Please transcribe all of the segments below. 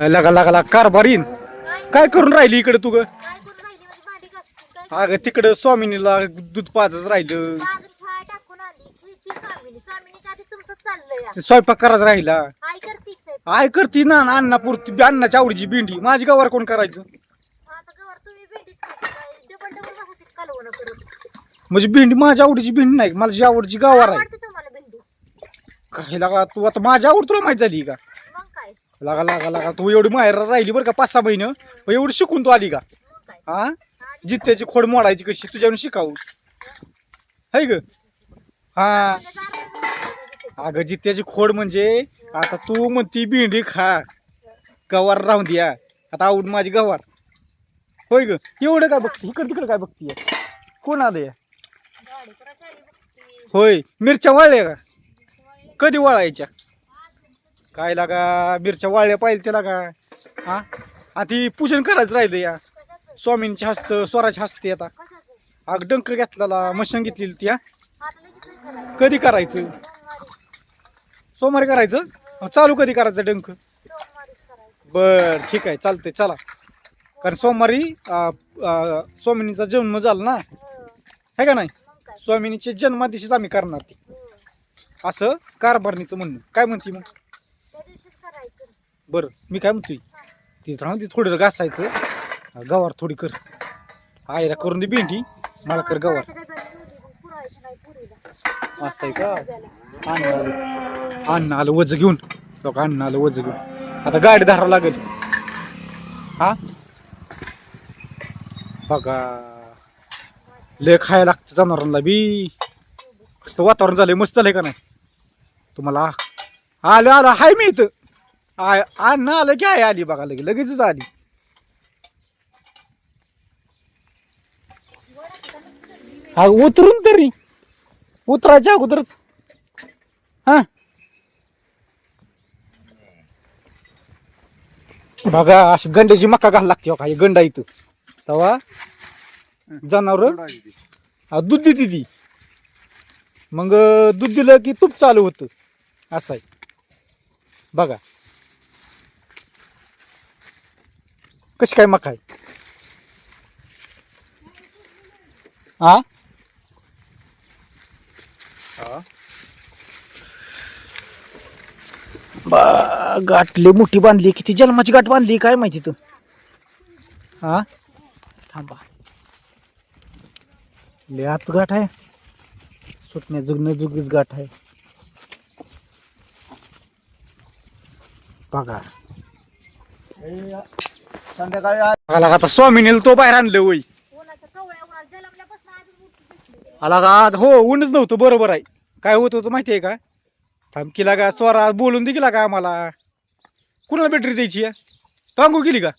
लगा लगा लगा कारभारीन काय? काय करून राहिली इकडे तू ग? अगं तिकडं स्वामिनीला दूध पाजच राहिलं. ती स्वयंपाक करायचा राहिला. आय करती ना अण्णा पुरती अण्णाच्या आवडीची भेंडी. माझी गावावर कोण करायचं? गवर म्हणजे भेंडी माझ्या आवडीची भेंडी नाही. माझी आवडीची गावावर आहे. काय लागा तू आता माझ्या आवड तुला माहीत झाली का? लागा लागा लागा. तू एवढी माहेर राहिली बरं का पाच सहा महिनं पण एवढी शिकून तू आली का? हा? जित्याची खोड मोडायची कशी? तुझ्यावर शिकावू. है ग. हा. अगं जित्याची खोड म्हणजे आता तू म्हणती भेंडी खा. गवार राहून द्या. आता आवड माझी गवार. होय ग. एवढं काय बघती? इकडं तिकडं काय बघतीय कोण आलं या होय. मिरच्या वाळल्या का? कधी वाळायच्या? काय लागा मिरच्या वाळल्या पाहिजे त्याला का हा? आता ती पूजन करायचं राहिलं या. कशाचं हस्त स्वराचे हस्ते आता. अग डंक घेतलेला मशीन घेतलेली ती हा? कधी करायचं? सोमवारी करायचं? चालू कधी करायचं डंक? बर ठीक आहे चालतंय चला. कारण सोमवारी स्वामिनीचा जन्म झाला ना. आहे है का नाही? स्वामिनीचे काय स्वामिनीच्या आम्ही करणार ती. असं कारभारणीचं म्हणणं. काय म्हणते मग? बरं मी काय म्हणतोय? तिथं राहून ती थोडं घासायचं. गवार थोडी कर. आईला करून दे भेंडी. मला कर गवार. असं आहे का? अन्न आलं. अन्न आलं वज घेऊन. लोक अन्न आलं वज घेऊन. आता गाडी धरावं लागेल. हा? बघा. लय खायला लागतं जनावरांना बी. कसं वातावरण झालंय मस्त झालंय का नाही? तुम्हाला? आलं आलं. हाय मी इथं. आय आलं की आहे आली बघा लगे लगेचच आली. हा उतरून तरी. उतरायच्या अगोदरच. हा. बघा अशी गंड्याची मका घाल लागते हो का हे गंडा इथं. तेव्हा जनावर दूध देते ती. मग दूध दिलं की तूप चालू होतं. असं आहे. बघा. कशी काय मका आहे? हा? बा गाठली मोठी बांधली किती जन्माची गाठ बांधली काय माहिती तू हा? थांबा. लय आत गाठ आहे. सुटण्या जुगन जुगीच गाठ आहे. बघा. संध्याकाळी आला का आता स्वामीनेल तो बाहेर आणलं वय उन्हाच्या कवळ्या उन्हात जलमल्यापासून अजून मोठी दिसली. आला का आज हो ऊनच नव्हतं बरोबर आहे. काय होत होतं माहिती आहे का? थांब किला का स्वरा बोलून दे किला का आम्हाला? कुणाला बॅटरी द्यायची आहे? टांगू गेली का?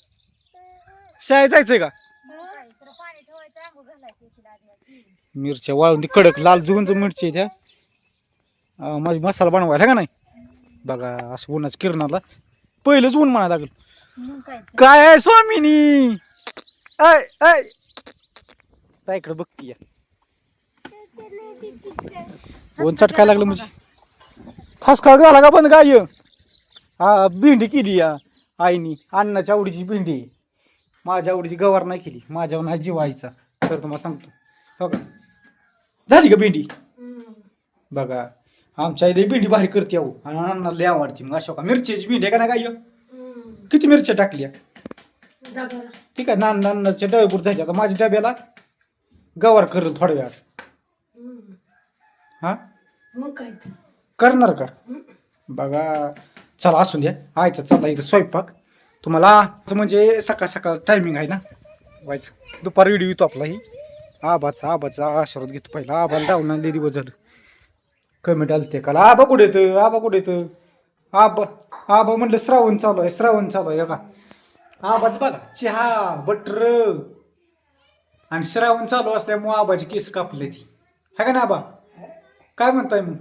शाळेत जायचंय का? मग काय, तर पाणी ठेवायचं आंघोळ घालायची तिला आधी. मिरच्या वाळून ती कडक लाल जुगूनच मिरची आहे त्या. अं, माझी मसाला बनवायला का नाही? बघा असं उन्हाच किरणाला. पहिलंच ऊन म्हणायला लागलं. काय आहे स्वामिनी? आय ऐ. ताईकडे बघती ऊन चटकाय लागलं म्हणजे. ठसका झाला का बंद काय हा भेंडी केली या आईनी. अण्णाच्या आवडीची भेंडी. माझ्या आवडीची गवार नाही केली. माझ्यावर नाही जिवायचा तर तुम्हाला सांगतो. हो का? झाली का भेंडी? बघा. आमच्या इथे भेंडी भारी करते अहो. आणि अण्णाला लय आवडते. मग अशोका मिरचीची भेंडी आहे का नाही काय किती मिरच्या टाकल्या. ठीक आहे नान नानाच्या डब्यापुर जायचे? आता माझ्या डब्याला गवार करेल थोड्या वेळात. हा? मग काय. करणार का? बघा चला असून द्या. आयचं चला इथं स्वयंपाक. तुम्हाला आजचं म्हणजे सकाळ सकाळ टायमिंग आहे ना? व्हायचं दुपार व्हिडिओ येतो आपला ही. आबाचा आबाचा आशीर्वाद घेतो पहिला. आबाला डावून लय दिवस झालं कमेंट आलं ते काल आबा कुठे येतं? आबा कुठे येतं? आबा आबा म्हणलं श्रावण चालू आहे श्रावण चालू आहे का आबाच बघा चहा बटर. आणि श्रावण चालू असल्यामुळे आबाची केस कापले ती. है का ना आबा? काय म्हणताय मग?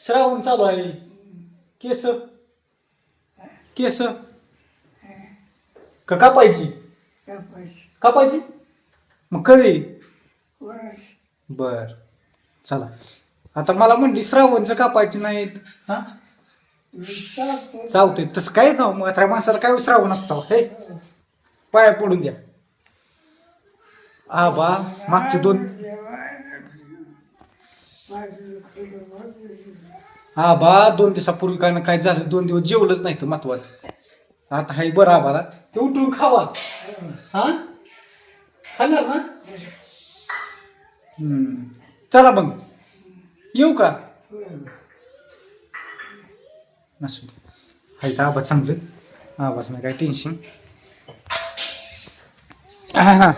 श्रावण चालू आहे. केस? केस? का कापायची? कापायची. मग कधी? बर चला. आता मला म्हणली श्रावणचं कापायची नाहीत. हा? चावतंय तसं काय ना म्हाताऱ्या माणसाला काय श्रावण असतं? हे पाया पडून द्या. आबा मागचे दोन आबा दोन दिवसापूर्वी काय ना काय झालं दोन दिवस जेवलंच नाही तर महत्वाचं. आता हाय बरं आबाला. ते उठून खावा. हा? खाणार ना? हम्म. चला मग. येऊ का? दे. हाय तर आबा चांगलं आबाच ना काय टेन्शन हा हा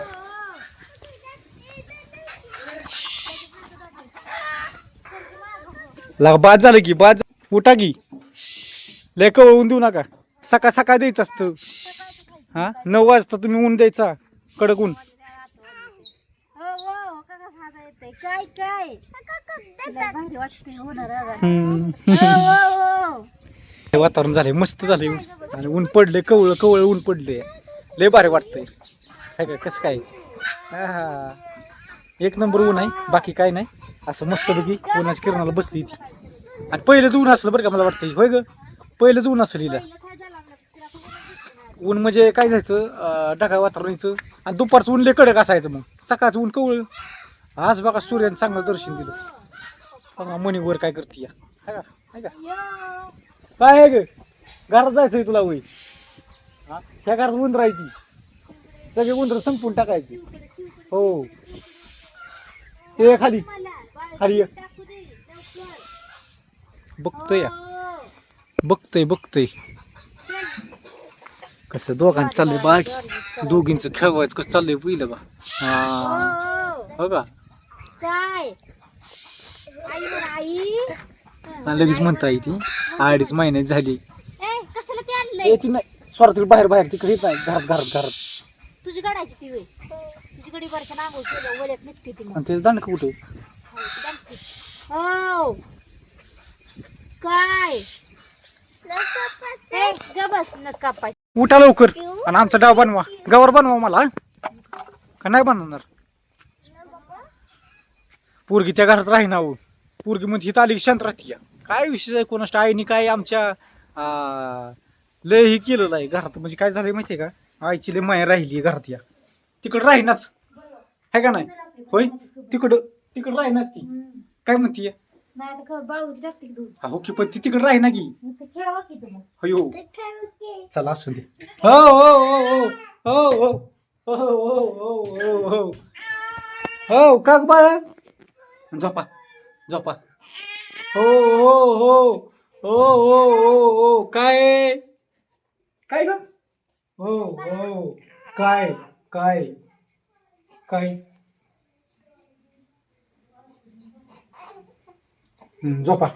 लाग बाद झालं की बाद उठा की. लय कवळून देऊ नका. सकाळ सकाळ द्यायचं असतं. हा? नऊ वाजता तुम्ही ऊन द्यायचा कडक ऊन हो हो काका साधा येतंय काय काय? भारी होणार. हो हो हो हे. वातावरण झालंय मस्त ऊन. आणि ऊन पडले कवळ कवळ ऊन पडले लय भारी वाटतंय. काय काय कसं काय? आहा. एक नंबर ऊन आहे बाकी काय नाही. असं मस्त बघी उन्हाच्या किरणाला बसली ती. आणि पहिलंच ऊन असलं बरं का मला वाटतंय. होय ग? पहिलंच ऊन असलं हिला. झालं. ऊन म्हणजे काय जायचं ढगाळ वातावरणाचं आणि दुपारचं ऊन लय कडक असायचं मग. सकाळचं ऊन कवळ. आज बघा सूर्यानं चांगलं दर्शन दिलं. बघा मणीवर काय करते या. हाय का? हाय का? काय आहे ग? घरात जायचंय तुला वय हा? ह्या घरात उंदरायची सगळे उंदर संपून टाकायचे. हो. ते खाली. खाली ये. बघतोय या. बघतोय बघतोय. कसं दोघांचं चाललंय बाग. दोघींचं खेळवायचं कसं चाललंय पहिलं का हा हो. हो का? काय? आई म्हण आई. आणि लगेच म्हणता ती अडीच महिन्यात झाली. ए कशाला ते आणलंय? येते नाही स्वरात बाहेर बाहेर तिकडे येत नाही घरात घरात घरात. तुझी गाडायची ती वय तुझी गडी वरच्या नांगोळ केलं वल्यात निघते ती मग. आणि तेच दांडक कुठे? हो, ती. हो काय? ए, ग बस न कापाय उठा लवकर आणि आमचा डाव बनवा. गावर बनवा मला हं? का नाही बनवणार? पोरगी त्या घरात राही ना हो. पोरगी मध्ये हिथं आली की शांत राहते या. काय विषय आहे कोणाष्ट आईने काय आमच्या आ, लय हे केलेलं आहे घरात. म्हणजे काय झालंय माहितीये का? आईची लय माया राहिली घरात या. तिकडं राहीनाच. आहे का नाही? होय? तिकडं तिकडं राहीनाच ती. काय म्हणतीये नाही तर बाळू जास्त दूध. हो की पण ती तिकडं राहीना की. मग ते खेळवा की तुम्ही हो. चला असू दे. हो हो हो हो. हो हो. हो हो हो हो हो. का ग बाळा. झोपा. झोपा. हो हो हो. हो हो हो हो. काय काय ग? हो हो. काय काय काय? झोपा.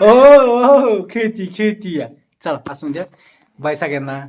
हो हो. खेळती खेळती या. चला असून द्या. बाय सगळ्यांना.